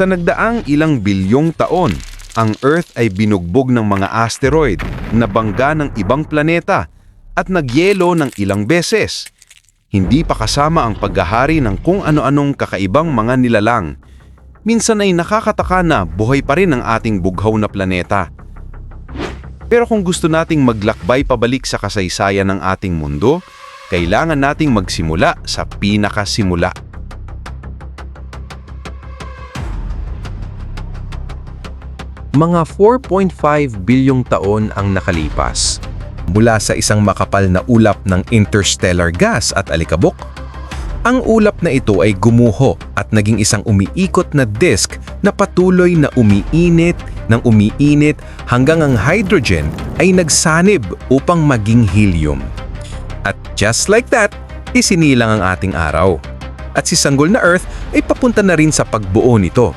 Sa nagdaang ilang bilyong taon, ang Earth ay binugbog ng mga asteroid na bangga ng ibang planeta at nagyelo ng ilang beses. Hindi pa kasama ang paghahari ng kung ano-anong kakaibang mga nilalang. Minsan ay nakakataka na buhay pa rin ang ating bughaw na planeta. Pero kung gusto nating maglakbay pabalik sa kasaysayan ng ating mundo, kailangan nating magsimula sa pinakasimula. Mga 4.5 bilyong taon ang nakalipas. Mula sa isang makapal na ulap ng interstellar gas at alikabok, ang ulap na ito ay gumuho at naging isang umiikot na disk na patuloy na umiinit ng umiinit hanggang ang hydrogen ay nagsanib upang maging helium. At just like that, isinilang ang ating araw. At si Sanggol na Earth ay papunta na rin sa pagbuo nito.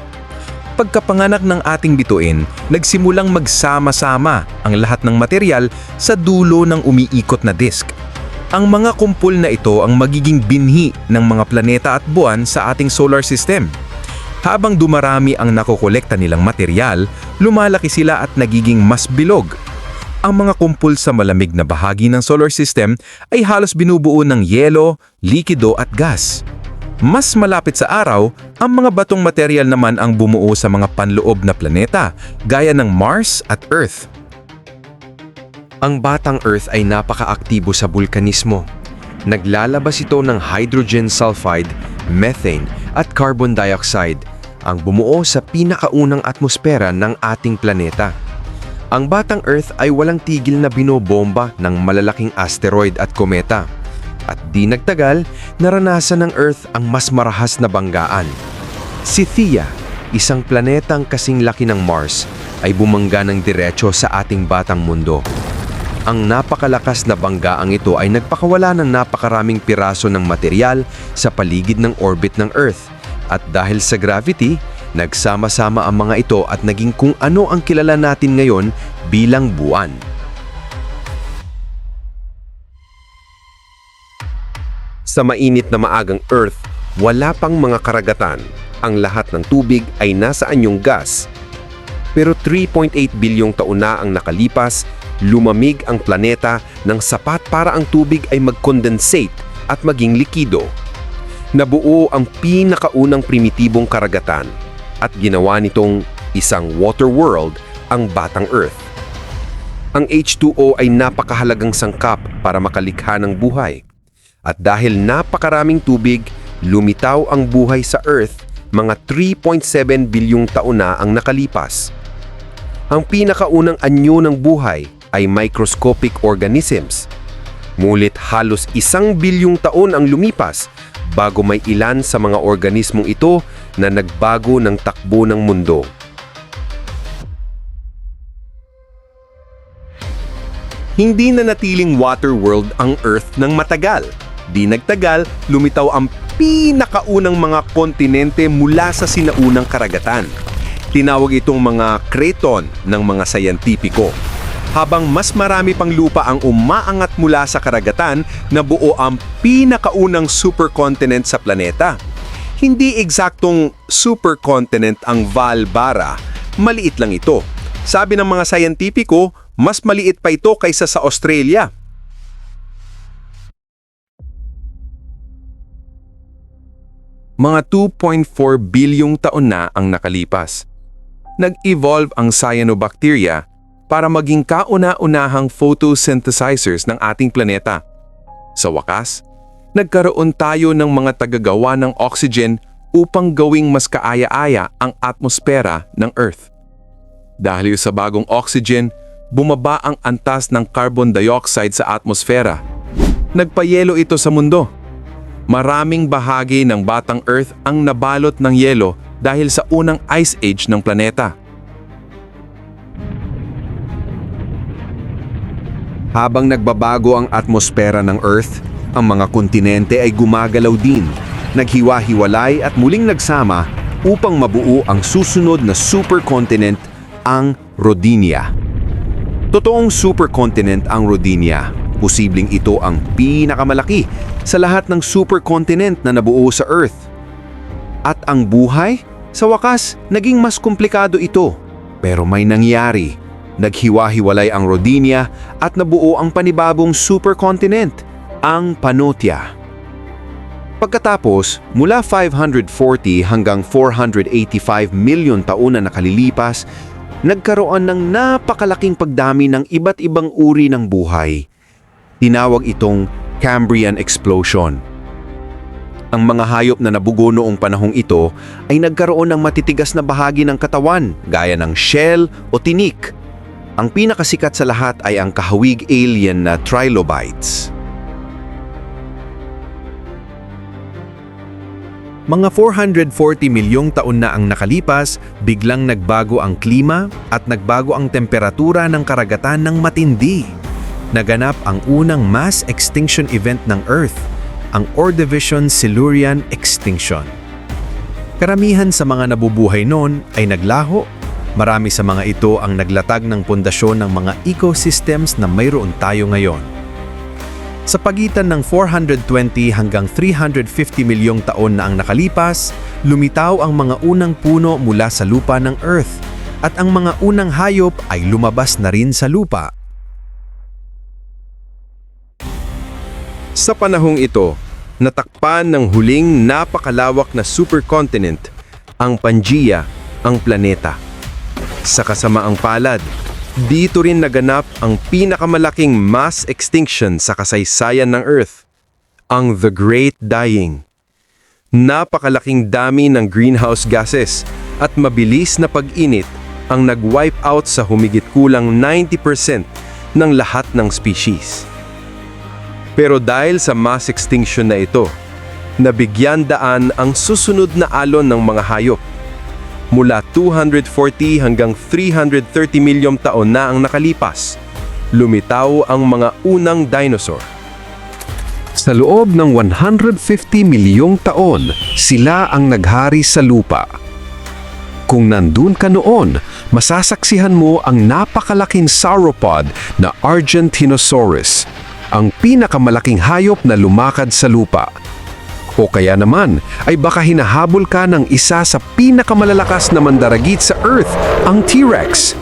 Pagkapanganak ng ating bituin, nagsimulang magsama-sama ang lahat ng material sa dulo ng umiikot na disk. Ang mga kumpul na ito ang magiging binhi ng mga planeta at buwan sa ating solar system. Habang dumarami ang nakokolekta nilang material, lumalaki sila at nagiging mas bilog. Ang mga kumpul sa malamig na bahagi ng solar system ay halos binubuo ng yelo, likido at gas. Mas malapit sa araw, ang mga batong material naman ang bumuo sa mga panloob na planeta, gaya ng Mars at Earth. Ang batang Earth ay napakaaktibo sa bulkanismo. Naglalabas ito ng hydrogen sulfide, methane at carbon dioxide, ang bumuo sa pinakaunang atmosfera ng ating planeta. Ang batang Earth ay walang tigil na binobomba ng malalaking asteroid at kometa. At di nagtagal, naranasan ng Earth ang mas marahas na banggaan. Si Theia, isang planetang kasing laki ng Mars, ay bumangga ng diretso sa ating batang mundo. Ang napakalakas na banggaang ito ay nagpakawala ng napakaraming piraso ng material sa paligid ng orbit ng Earth. At dahil sa gravity, nagsama-sama ang mga ito at naging kung ano ang kilala natin ngayon bilang buwan. Sa mainit na maagang Earth, wala pang mga karagatan. Ang lahat ng tubig ay nasa anyong gas. Pero 3.8 bilyong taon na ang nakalipas, lumamig ang planeta ng sapat para ang tubig ay mag-condensate at maging likido. Nabuo ang pinakaunang primitibong karagatan at ginawa nitong isang water world ang Batang Earth. Ang H2O ay napakahalagang sangkap para makalikha ng buhay. At dahil napakaraming tubig, lumitaw ang buhay sa Earth mga 3.7 bilyong taon na ang nakalipas. Ang pinakaunang anyo ng buhay ay microscopic organisms. Ngunit halos isang bilyong taon ang lumipas bago may ilan sa mga organismong ito na nagbago ng takbo ng mundo. Hindi na natiling water world ang Earth ng matagal. Di nagtagal, lumitaw ang pinakaunang mga kontinente mula sa sinaunang karagatan. Tinawag itong mga kreton ng mga sayantipiko. Habang mas marami pang lupa ang umaangat mula sa karagatan na buo ang pinakaunang supercontinent sa planeta. Hindi eksaktong supercontinent ang Valbara, maliit lang ito. Sabi ng mga sayantipiko, mas maliit pa ito kaysa sa Australia. Mga 2.4 bilyong taon na ang nakalipas. Nag-evolve ang cyanobacteria para maging kauna-unahang photosynthesizers ng ating planeta. Sa wakas, nagkaroon tayo ng mga tagagawa ng oxygen upang gawing mas kaaya-aya ang atmosfera ng Earth. Dahil sa bagong oxygen, bumaba ang antas ng carbon dioxide sa atmosfera. Nagpayelo ito sa mundo. Maraming bahagi ng batang Earth ang nabalot ng yelo dahil sa unang ice age ng planeta. Habang nagbabago ang atmosfera ng Earth, ang mga kontinente ay gumagalaw din, naghiwa-hiwalay at muling nagsama upang mabuo ang susunod na supercontinent, ang Rodinia. Totoong supercontinent ang Rodinia. Posibleng ito ang pinakamalaki sa lahat ng supercontinent na nabuo sa Earth. At ang buhay Sa wakas, naging mas komplikado ito. Pero may nangyari. Naghiwa-hiwalay ang Rodinia at nabuo ang panibagong supercontinent, ang Pannotia. Pagkatapos, mula 540 hanggang 485 milyon taon na nakalilipas, nagkaroon ng napakalaking pagdami ng iba't ibang uri ng buhay. Tinawag itong Cambrian Explosion. Ang mga hayop na nabugo noong panahong ito ay nagkaroon ng matitigas na bahagi ng katawan gaya ng shell o tinik. Ang pinakasikat sa lahat ay ang kahawig alien na trilobites. Mga 440 milyong taon na ang nakalipas, biglang nagbago ang klima at nagbago ang temperatura ng karagatan ng matindi. Naganap ang unang mass extinction event ng Earth, ang Ordovician Silurian Extinction. Karamihan sa mga nabubuhay noon ay naglaho. Marami sa mga ito ang naglatag ng pundasyon ng mga ecosystems na mayroon tayo ngayon. Sa pagitan ng 420 hanggang 350 milyong taon na ang nakalipas, lumitaw ang mga unang puno mula sa lupa ng Earth at ang mga unang hayop ay lumabas na rin sa lupa. Sa panahong ito, natakpan ng huling napakalawak na supercontinent, ang Pangaea, ang planeta. Sa kasamaang palad, dito rin naganap ang pinakamalaking mass extinction sa kasaysayan ng Earth, ang The Great Dying. Napakalaking dami ng greenhouse gases at mabilis na pag-init ang nag-wipe out sa humigit kulang 90% ng lahat ng species. Pero dahil sa mass extinction na ito, nabigyan daan ang susunod na alon ng mga hayop. Mula 240 hanggang 330 milyong taon na ang nakalipas, lumitaw ang mga unang dinosaur. Sa loob ng 150 milyong taon, sila ang naghari sa lupa. Kung nandun ka noon, masasaksihan mo ang napakalaking sauropod na Argentinosaurus, ang pinakamalaking hayop na lumakad sa lupa. O kaya naman ay baka hinahabol ka ng isa sa pinakamalalakas na mandaragit sa Earth, ang T-Rex.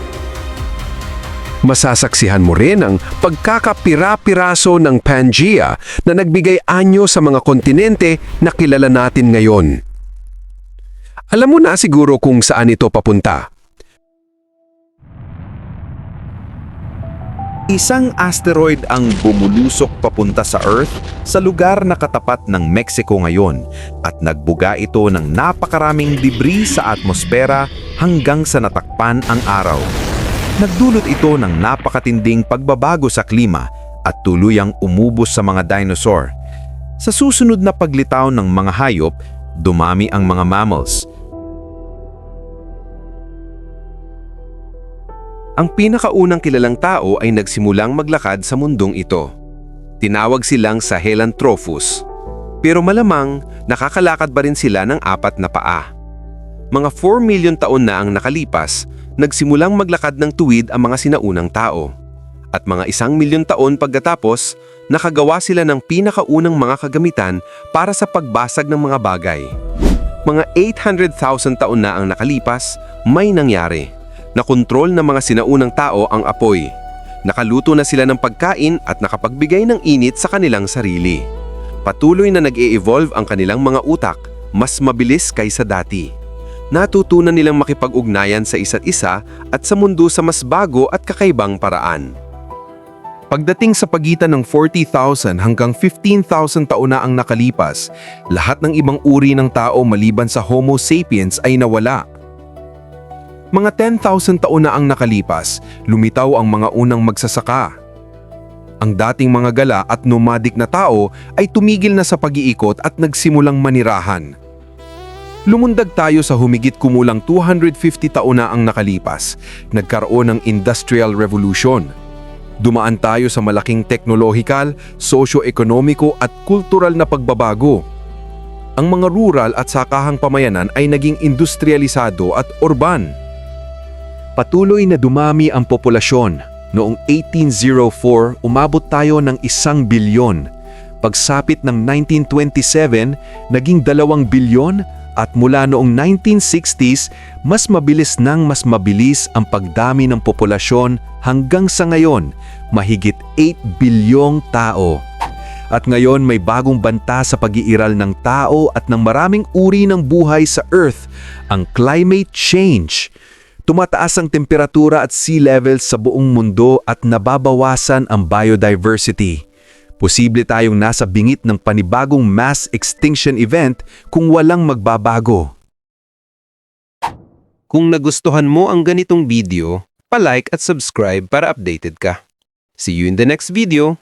Masasaksihan mo rin ang pagkakapira-piraso ng Pangea na nagbigay anyo sa mga kontinente na kilala natin ngayon. Alam mo na siguro kung saan ito papunta. Isang asteroid ang bumulusok papunta sa Earth sa lugar na katapat ng Mexico ngayon at nagbuga ito ng napakaraming debris sa atmosfera hanggang sa natakpan ang araw. Nagdulot ito ng napakatinding pagbabago sa klima at tuluyang umubos sa mga dinosaur. Sa susunod na paglitaw ng mga hayop, dumami ang mga mammals. Ang pinakaunang kilalang tao ay nagsimulang maglakad sa mundong ito. Tinawag silang Sahelanthropus. Pero malamang nakakalakad ba rin sila ng apat na paa. Mga 4 milyon taon na ang nakalipas, nagsimulang maglakad ng tuwid ang mga sinaunang tao. At mga isang milyon taon pagkatapos, nakagawa sila ng pinakaunang mga kagamitan para sa pagbasag ng mga bagay. Mga 800,000 taon na ang nakalipas, may nangyari. Nakontrol ng mga sinaunang tao ang apoy. Nakaluto na sila ng pagkain at nakapagbigay ng init sa kanilang sarili. Patuloy na nag-e-evolve ang kanilang mga utak, mas mabilis kaysa dati. Natutunan nilang makipag-ugnayan sa isa't isa at sa mundo sa mas bago at kakaibang paraan. Pagdating sa pagitan ng 40,000 hanggang 15,000 taon na ang nakalipas, lahat ng ibang uri ng tao maliban sa Homo sapiens ay nawala. Mga 10,000 taon na ang nakalipas, lumitaw ang mga unang magsasaka. Ang dating mga gala at nomadic na tao ay tumigil na sa pag-iikot at nagsimulang manirahan. Lumundag tayo sa humigit kumulang 250 taon na ang nakalipas. Nagkaroon ng Industrial Revolution. Dumaan tayo sa malaking teknolohikal, socio-ekonomiko at kultural na pagbabago. Ang mga rural at sakahang pamayanan ay naging industrialisado at urban. Patuloy na dumami ang populasyon. Noong 1804, umabot tayo ng isang bilyon. Pagsapit ng 1927, naging 2 bilyon at mula noong 1960s, mas mabilis nang mas mabilis ang pagdami ng populasyon hanggang sa ngayon, mahigit 8 bilyong tao. At ngayon may bagong banta sa pag-iiral ng tao at ng maraming uri ng buhay sa Earth, ang climate change. Tumataas ang temperatura at sea level sa buong mundo at nababawasan ang biodiversity. Posible tayong nasa bingit ng panibagong mass extinction event kung walang magbabago. Kung nagustuhan mo ang ganitong video, palike at subscribe para updated ka. See you in the next video!